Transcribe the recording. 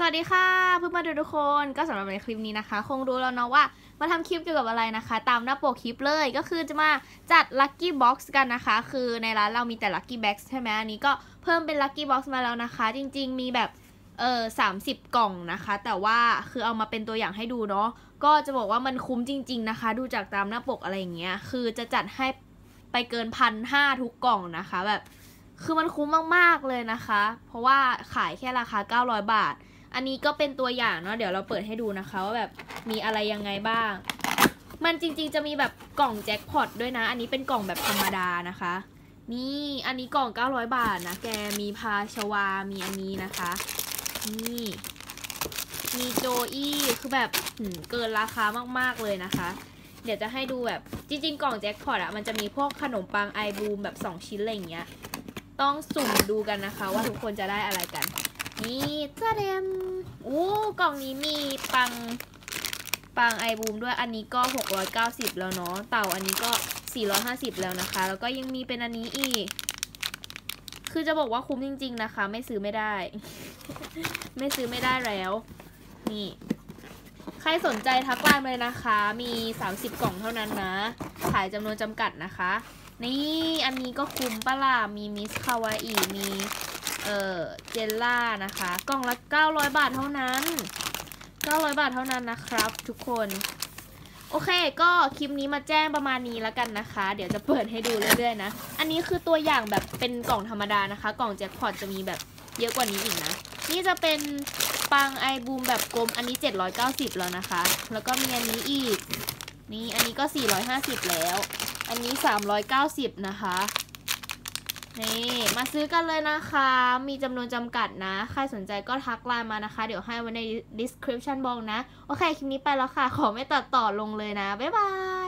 สวัสดีค่ะเพื่อนมาดูทุกคนก็สำหรับในคลิปนี้นะคะ คงรู้แล้วเนาะว่ามาทำคลิปเกี่ยวกับอะไรนะคะ ตามหน้าปกคลิปเลยก็คือจะมาจัด Lucky Box กันนะคะ คือในร้านเรามีแต่ Lucky Box ใช่ไหมอันนี้ก็เพิ่มเป็น Lucky Box มาแล้วนะคะ จริง ๆ มีแบบเออสามสิบกล่องนะคะ แต่ว่าคือเอามาเป็นตัวอย่างให้ดูเนาะก็จะบอกว่ามันคุ้มจริง ๆนะคะ ดูจากตามหน้าปกอะไรอย่างเงี้ยคือจะจัดให้ไปเกินพันห้าทุกกล่องนะคะแบบคือมันคุ้มมากๆเลยนะคะ เพราะว่าขายแค่ราคา 900 บาท อันนี้ก็เป็นตัวอย่างเนาะเดี๋ยวเราเปิดให้ดูนะคะว่าแบบมีอะไรยังไงบ้าง มันจริงๆจะมีแบบกล่องแจ็คพอตด้วยนะ อันนี้เป็นกล่องแบบธรรมดานะคะ นี่อันนี้กล่อง 900 บาทนะ แกมีพาชวา มีอันนี้นะคะ นี่มีโจอี้คือแบบเกินราคามากๆเลยนะคะ เดี๋ยวจะให้ดูแบบจริงๆ กล่องแจ็คพอตอะมันจะมีพวกขนมปังไอบูมแบบ 2 ชิ้นอะไรอย่างเงี้ย ต้องสุ่มดูกันนะคะว่าทุกคนจะได้อะไรกัน นี่จ้าเดมอู้กล่องนี้มีปังปังไอบูมด้วยอันนี้ก็ 690 แล้วเนาะเต่าอันนี้ก็ 450 แล้วนะคะ แล้วก็ยังมีเป็นอันนี้อีก คือจะบอกว่าคุ้มจริง ๆ นะคะ ไม่ซื้อไม่ได้ ไม่ซื้อไม่ได้แล้ว นี่ ใครสนใจทักไลน์มาเลยนะคะ มี 30 กล่องเท่านั้นนะ ขายจำนวนจำกัดนะคะ นี่อันนี้ก็คุ้มปะล่ะมีมิสคาวาอีมี ลล่านะคะ กล่องละ 900 บาทเท่านั้น 900 บาทเท่านั้นนะครับ ทุกคน โอเค ก็คลิปนี้มาแจ้งประมาณนี้แล้วกันนะคะ เดี๋ยวจะเปิดให้ดูเรื่อยๆนะ อันนี้คือตัวอย่างแบบเป็นกล่องธรรมดานะคะ กล่องแจ็คพอตจะมีแบบเยอะกว่านี้อีกนะ นี่จะเป็นปังไอบูมแบบกลม อันนี้ 790 แล้วนะคะ แล้วก็มีอันนี้อีก นี่ อันนี้ก็ 450 แล้ว อันนี้ 390 นะคะ นี่ มาซื้อกันเลยนะคะ มีจำนวนจำกัดนะ ใครสนใจก็ทักไลน์มานะคะ เดี๋ยวให้ไว้ใน description box นะ โอเค คลิปนี้ไปแล้วค่ะ ขอไม่ตัดต่อลงเลยนะ บ๊ายบาย